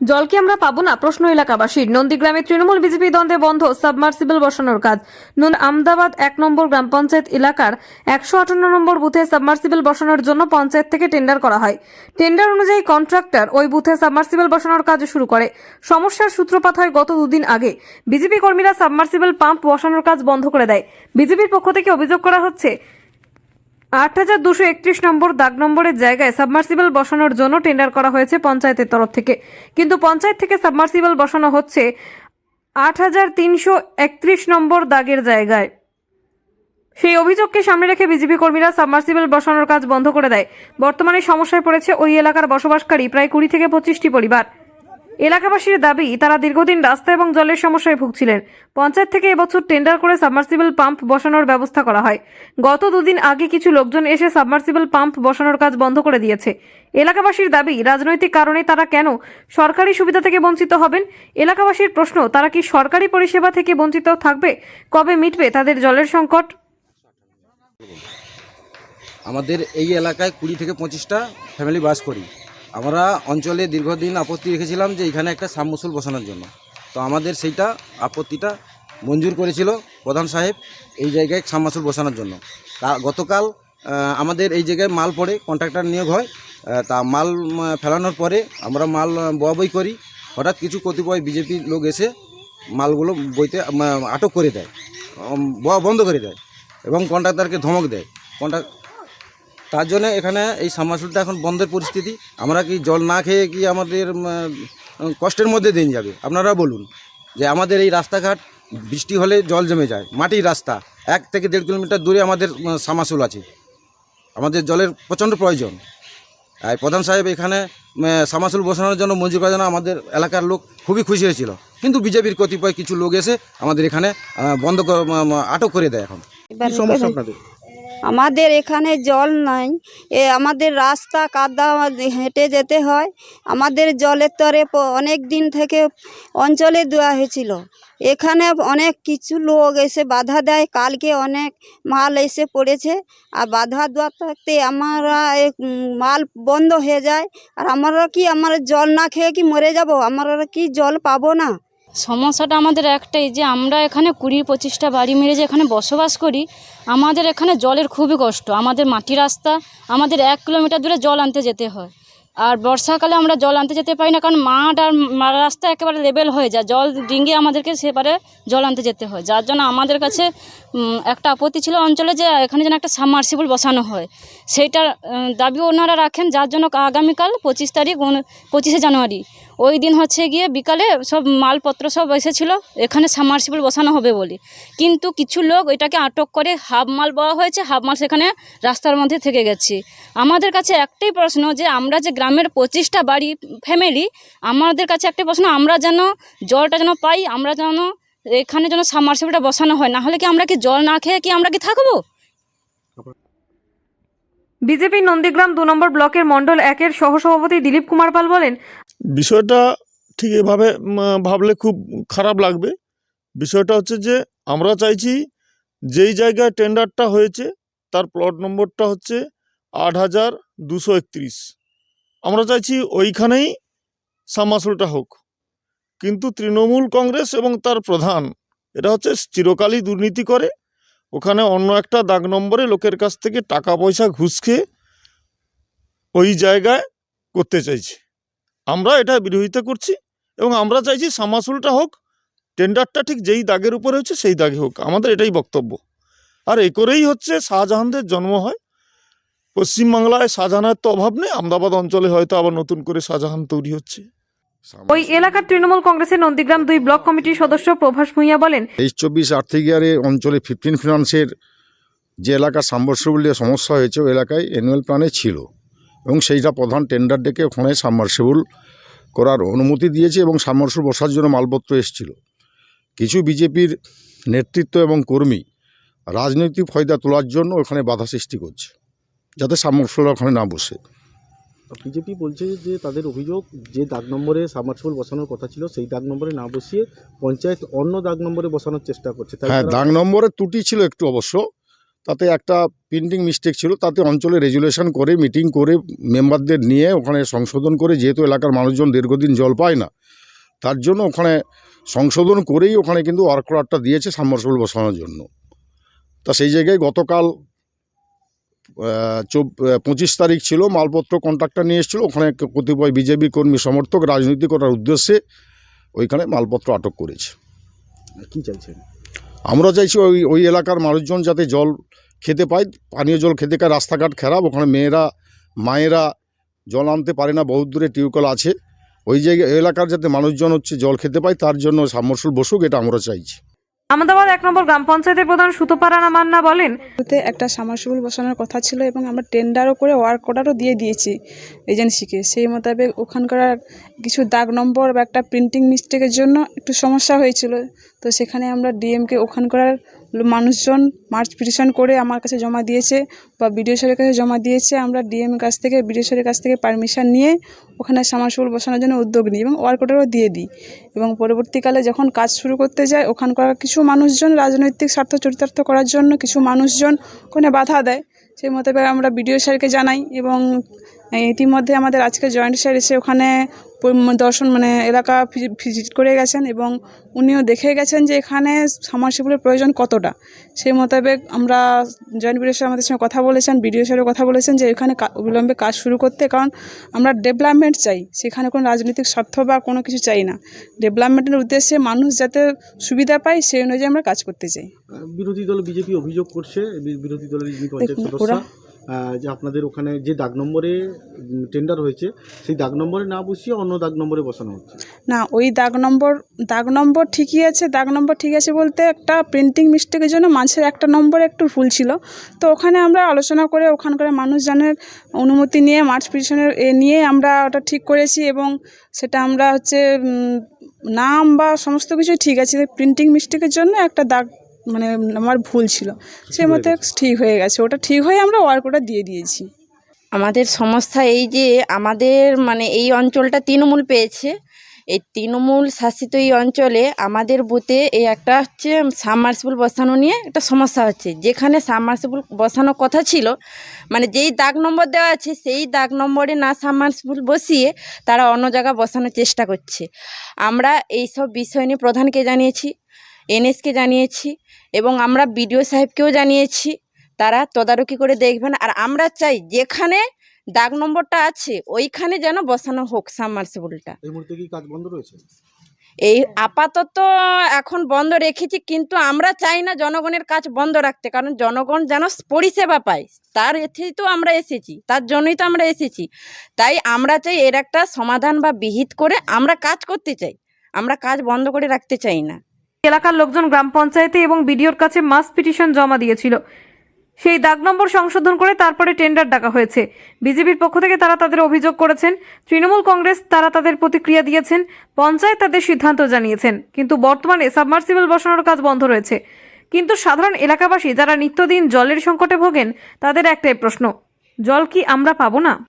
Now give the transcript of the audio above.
জল কি আমরা পাবো না? প্রশ্ন এলাকাবাসীর। নন্দীগ্রামে তৃণমূল বিজেপি দ্বন্দ্বে বন্ধ, সাবমার্সিবল বসানোর কাজ। নন্দ আমদাবাদ এক নম্বর গ্রাম পঞ্চায়েত এলাকার একশো আটান্ন নম্বর বুথে সাবমার্সিবল বসানোর জন্য পঞ্চায়েত থেকে টেন্ডার করা হয়। টেন্ডার অনুযায়ী কন্ট্রাক্টর ওই বুথে সাবমার্সিবল বসানোর কাজ শুরু করে। সমস্যার সূত্রপাত হয় গত দুদিন আগে। বিজেপি কর্মীরা সাবমার্সিবল পাম্প বসানোর কাজ বন্ধ করে দেয়। বিজেপির পক্ষ থেকে অভিযোগ করা হচ্ছে আট হাজার দুশো একত্রিশ নম্বর দাগ নম্বরের জায়গায় সাবমার্সিবল বসানোর জন্য টেন্ডার করা হয়েছে পঞ্চায়েতের তরফ থেকে। কিন্তু পঞ্চায়েত থেকে সাবমার্সিবল বসানো হচ্ছে আট হাজার তিনশো একত্রিশ নম্বর দাগের জায়গায়। সেই অভিযোগকে সামনে রেখে বিজেপি কর্মীরা সাবমার্সিবল বসানোর কাজ বন্ধ করে দেয়। বর্তমানে সমস্যায় পড়েছে ওই এলাকার বসবাসকারী প্রায় কুড়ি থেকে পঁচিশটি পরিবার। এলাকাবাসীর দাবি, তারা দীর্ঘদিন রাস্তা এবং জলের সমস্যায় ভুগছিলেন। পঞ্চায়েত থেকে এবছর টেন্ডার করে সাবমার্সিবল পাম্প বসানোর ব্যবস্থা করা হয়। গত দুদিন আগে কিছু লোকজন এসে সাবমার্সিবল পাম্প বসানোর কাজ বন্ধ করে দিয়েছে। এলাকাবাসীর দাবি, রাজনৈতিক কারণে তারা কেন সরকারি সুবিধা থেকে বঞ্চিত হবেন? এলাকাবাসীর প্রশ্ন, তারা কি সরকারি পরিষেবা থেকে বঞ্চিত থাকবে? কবে মিটবে তাদের জলের সংকট? আমাদের এই এলাকায় কুড়ি থেকে পঁচিশটা ফ্যামিলি বাস করি। আমরা অঞ্চলে দীর্ঘদিন আপত্তি রেখেছিলাম যে এখানে একটা সাবমসুল বসানোর জন্য। তো আমাদের সেইটা আপত্তিটা মঞ্জুর করেছিল প্রধান সাহেব এই জায়গায় সাবমাসুল বসানোর জন্য। তা গতকাল আমাদের এই জায়গায় মাল পড়ে কন্ট্রাক্টর নিয়োগ হয় তা মাল ফেলানোর পরে আমরা মাল আহ, বই করি। হঠাৎ কিছু কতিপয় বিজেপির লোক এসে মালগুলো বইতে আটক করে দেয় বন্ধ করে দেয় এবং কন্ট্রাক্টরকে ধমক দেয়। কন্ট্রাক্ট তার জন্য এখানে এই সাবমার্সিবলটা এখন বন্ধের পরিস্থিতি। আমরা কি জল না খেয়ে কি আমাদের কষ্টের মধ্যে দিন যাবে? আপনারা বলুন যে আমাদের এই রাস্তাঘাট বৃষ্টি হলে জল জমে যায় মাটির রাস্তা এক থেকে দেড় কিলোমিটার দূরে আমাদের সামাসুল আছে। আমাদের জলের প্রচণ্ড প্রয়োজন। আর প্রধান সাহেব এখানে সামাসুল বসানোর জন্য মঞ্জুর করার জন্য আমাদের এলাকার লোক খুবই খুশি হয়েছিল। কিন্তু বিজেপির কতিপয় কিছু লোক এসে আমাদের এখানে বন্ধ আটক করে দেয় এখন। সমস্যা আপনাদের? আমাদের এখানে জল নাই। এ আমাদের রাস্তা কাদা হেঁটে যেতে হয়। আমাদের জলের তরে অনেক দিন থেকে অঞ্চলে দেওয়া হয়েছিল। এখানে অনেক কিছু লোক এসে বাধা দেয়। কালকে অনেক মাল এসে পড়েছে। আর বাধা দেওয়া থাকতে আমরা মাল বন্ধ হয়ে যায়। আর আমরা কি, আমরা জল না খেয়ে কি মরে যাব? আমরা কি জল পাবো না? সমস্যাটা আমাদের একটাই যে আমরা এখানে কুড়ি পঁচিশটা বাড়ি মেরে যে এখানে বসবাস করি, আমাদের এখানে জলের খুবই কষ্ট। আমাদের মাটি রাস্তা, আমাদের এক কিলোমিটার দূরে জল আনতে যেতে হয়। আর বর্ষাকালে আমরা জল আনতে যেতে পারি না, কারণ মাঠ আর রাস্তা একেবারে লেবেল হয়ে যায়। জল ডিঙ্গে আমাদেরকে সেবারে জল আনতে যেতে হয়। যার জন্য আমাদের কাছে একটা আপত্তি ছিল অঞ্চলে যে এখানে যেন একটা সাবমার্সিবল বসানো হয়। সেইটার দাবি ওনারা রাখেন, যার জন্য আগামীকাল পঁচিশ তারিখ পঁচিশে জানুয়ারি ওই দিন হচ্ছে গিয়ে বিকালে সব মালপত্র সব এসেছিল, এখানে সাবমার্সিবল বসানো হবে বলে। কিন্তু কিছু লোক এটাকে আটক করে হাফ মাল বওয়া হয়েছে, হাফ মাল সেখানে রাস্তার মধ্যে থেকে গেছে। আমাদের কাছে একটাই প্রশ্ন যে, আমরা যে গ্রামের পঁচিশটা বাড়ি ফ্যামিলি আমাদের কাছে একটাই প্রশ্ন, আমরা যেন জলটা যেন পাই, আমরা যেন এখানে যেন সাবমার্সিবলটা বসানো হয় না হলে কি আমরা কি জল না খেয়ে কি আমরা কি থাকব? বিজেপি নন্দীগ্রাম দু নম্বর ব্লকের মণ্ডল একের সহসভাপতি দিলীপ কুমার পাল বলেন বিষয়টা ঠিক এভাবে ভাবলে খুব খারাপ লাগবে। বিষয়টা হচ্ছে যে, আমরা চাইছি যেই জায়গায় টেন্ডারটা হয়েছে, তার প্লট নম্বরটা হচ্ছে আট হাজার দুশো একত্রিশ। আমরা চাইছি ওইখানেই সামাসুলটা হোক। কিন্তু তৃণমূল কংগ্রেস এবং তার প্রধান, এটা হচ্ছে চিরকালই দুর্নীতি করে, ওখানে অন্য একটা দাগ নম্বরে লোকের কাছ থেকে টাকা পয়সা ঘুষ খেয়ে ওই জায়গায় করতে চাইছে। আমরা এটা বিরোধিতা করছি এবং আমরা চাইছি সামাসুলটা হোক টেন্ডারটা ঠিক যেই দাগের উপরে হচ্ছে সেই দাগে হোক। আমাদের এটাই বক্তব্য। আর এ করেই হচ্ছে শাহজাহানদের জন্ম হয়। পশ্চিমবাংলায় শাহজাহানের তো অভাব নেই আমদাবাদ অঞ্চলে হয়তো আবার নতুন করে শাহজাহান তৈরি হচ্ছে। ওই এলাকার তৃণমূল কংগ্রেসের নন্দীগ্রাম দুই ব্লক কমিটির সদস্য প্রভাস ভূঁইয়া বলেন তেইশ চব্বিশ আর্থিক ইয়ারে অঞ্চলে ফিফটিন ফিনান্সের যে এলাকা দিয়ে সমস্যা হয়েছে ওই এলাকায় অ্যানুয়াল প্ল্যানে ছিল। এবং সেইটা প্রধান টেন্ডার ডেকে ওখানে সাবমার্সিবল করার অনুমতি দিয়েছে এবং সাবমার্সিবল বসার জন্য মালপত্র এসেছিল। কিছু বিজেপির নেতৃত্ব এবং কর্মী রাজনৈতিক ফয়দা তোলার জন্য ওখানে বাধা সৃষ্টি করছে যাতে সাবমার্সিবল ওখানে না বসে। বিজেপি বলছে যে তাদের অভিযোগ যে দাগ নম্বরে সাবমার্সিবল বসানোর কথা ছিল সেই দাগ নম্বরে না বসিয়ে পঞ্চায়েত অন্য দাগ নম্বরে বসানোর চেষ্টা করছে। হ্যাঁ দাগ নম্বরের ত্রুটি ছিল একটু অবশ্য তাতে একটা প্রিন্টিং মিস্টেক ছিল তাতে অঞ্চলে রেজুলেশন করে মিটিং করে মেম্বারদের নিয়ে ওখানে সংশোধন করে যেহেতু এলাকার মানুষজন দীর্ঘদিন জল পায় না তার জন্য ওখানে সংশোধন করেই ওখানে কিন্তু ওয়ার্ক অর্ডারটা দিয়েছে সাবমার্সিবল বসানোর জন্য। তা সেই জায়গায় গতকাল পঁচিশ তারিখ ছিল মালপত্র কন্ট্রাক্টর নিয়ে এসেছিল ওখানে কতিপয় বিজেপি কর্মী সমর্থক রাজনীতি করার উদ্দেশ্যে ওইখানে মালপত্র আটক করেছে। কী চাইছেন? আমরা চাইছি ওই ওই এলাকার মানুষজন যাতে জল খেতে পায় পানীয় জল খেতে পায় রাস্তাঘাট খারাপ ওখানে মেয়েরা মায়েরা জল আনতে পারে না বহুত দূরে টিউবওয়েল আছে। ওই জায়গায় এলাকার যাতে মানুষজন হচ্ছে জল খেতে পায় তার জন্য সাবমার্সুল বসুক এটা আমরা চাইছি। আহমেদাবাদ এক নম্বর গ্রাম পঞ্চায়েতের প্রধান সুতোপা রানা মান্না বলেন একটা সামারসিবল বসানোর কথা ছিল এবং আমরা টেন্ডারও করে ওয়ার্ক অর্ডারও দিয়ে দিয়েছি এজেন্সিকে। সেই মোতাবেক ওখানকার কিছু দাগ নম্বর বা একটা প্রিন্টিং মিস্টেকের জন্য একটু সমস্যা হয়েছিল। তো সেখানে আমরা ডিএমকে ওখানকার মানুষজন মার্চ পিটিশন করে আমার কাছে জমা দিয়েছে বা বিডিও স্যারের কাছে জমা দিয়েছে। আমরা ডিএম কাছ থেকে, বিডিও স্যারের কাছ থেকে পারমিশন নিয়ে ওখানে সামারসিবল বসানোর জন্য উদ্যোগ নিই এবং ওয়ার্ক অর্ডারও দিয়ে দিই। এবং পরবর্তীকালে যখন কাজ শুরু করতে যায়, ওখানকার কিছু মানুষজন রাজনৈতিক স্বার্থ চরিতার্থ করার জন্য কিছু মানুষজন ওখানে বাধা দেয়। সেই মোতাবেক আমরা বিডিও স্যারকে জানাই এবং ইতিমধ্যে আমাদের আজকে জয়েন্ট স্যার এসে ওখানে দর্শন মানে এলাকা ভিজিট করে গেছেন এবং উনিও দেখে গেছেন যে এখানে সামারসিবলের প্রয়োজন কতটা। সেই মোতাবেক আমরা জয়েন্ট বিডিও স্যার আমাদের সঙ্গে কথা বলেছেন বিডিও স্যারও কথা বলেছেন যে এখানে অবিলম্বে কাজ শুরু করতে কারণ আমরা ডেভেলপমেন্ট চাই। সেখানে কোনো রাজনৈতিক স্বার্থ বা কোনো কিছু চাই না। ডেভেলপমেন্টের উদ্দেশ্যে মানুষ যাতে সুবিধা পায় সেই অনুযায়ী আমরা কাজ করতে চাই। বিরোধী দল বিজেপি অভিযোগ করছে বিরোধী দলের ওরা- যে আপনাদের ওখানে যে দাগ নম্বরে টেন্ডার হয়েছে, সেই দাগ নম্বরে না বসিয়ে অন্য দাগ নম্বরে বসানো হচ্ছে। না, ওই দাগ নম্বর দাগ নম্বর ঠিকই আছে, দাগ নম্বর ঠিক আছে বলতে একটা প্রিন্টিং মিস্টেকের জন্য মাঝের একটা নম্বর একটু ভুল ছিল। তো ওখানে আমরা আলোচনা করে ওখানকার মানুষজনের অনুমতি নিয়ে, মার্চ পিটিশনের এ নিয়ে আমরা ওটা ঠিক করেছি এবং সেটা আমরা হচ্ছে নাম বা সমস্ত কিছু ঠিক আছে। প্রিন্টিং মিস্টেকের জন্য একটা দাগ মানে আমার ভুল ছিল। সেই হয়ে মতে ঠিক হয়ে গেছে। ওটা ঠিক হয়ে আমরা ওয়ার্ক ওটা দিয়ে দিয়েছি। আমাদের সমস্যা এই যে আমাদের মানে এই অঞ্চলটা তৃণমূল পেয়েছে। এই তৃণমূল শাসিত এই অঞ্চলে আমাদের বুথে এই একটা হচ্ছে সাবমার্সিবল বসানো নিয়ে একটা সমস্যা হচ্ছে। যেখানে সাবমার্সিবল বসানোর কথা ছিল মানে যেই দাগ নম্বর দেওয়া আছে সেই দাগ নম্বরে না সাবমার্সিবল বসিয়ে তারা অন্য জায়গা বসানোর চেষ্টা করছে। আমরা এই সব বিষয় নিয়ে প্রধানকে জানিয়েছি। এনএসকে জানিয়েছি এবং আমরা বিডিও সাহেবকেও জানিয়েছি তারা তদারকি করে দেখবেন। আর আমরা চাই যেখানে দাগ নম্বরটা আছে ওইখানে যেন বসানো হোক সাবমার্সিবলটা। এই মুহূর্তে কি কাজ বন্ধ রয়েছে? এই আপাতত এখন বন্ধ রেখেছি কিন্তু আমরা চাই না জনগণের কাজ বন্ধ রাখতে কারণ জনগণ যেন পরিষেবা পায়। তার এতেই তো আমরা এসেছি তার জন্যই তো আমরা এসেছি। তাই আমরা চাই এর একটা সমাধান বা বিহিত করে আমরা কাজ করতে চাই। আমরা কাজ বন্ধ করে রাখতে চাই না। এলাকার লোকজন গ্রাম পঞ্চায়েতে এবং বিডিওর কাছে মাস পিটিশন জমা দিয়েছিল। সেই দাগ নম্বর সংশোধন করে তারপরে টেন্ডার ডাকা হয়েছে। বিজেপির পক্ষ থেকে তারা তাদের অভিযোগ করেছেন। তৃণমূল কংগ্রেস তারা তাদের প্রতিক্রিয়া দিয়েছেন। পঞ্চায়েত তাদের সিদ্ধান্ত জানিয়েছেন। কিন্তু বর্তমানে সাবমার্সিবল বসানোর কাজ বন্ধ রয়েছে। কিন্তু সাধারণ এলাকাবাসী যারা নিত্যদিন জলের সংকটে ভোগেন, তাদের একটাই প্রশ্ন, জল কি আমরা পাবো না?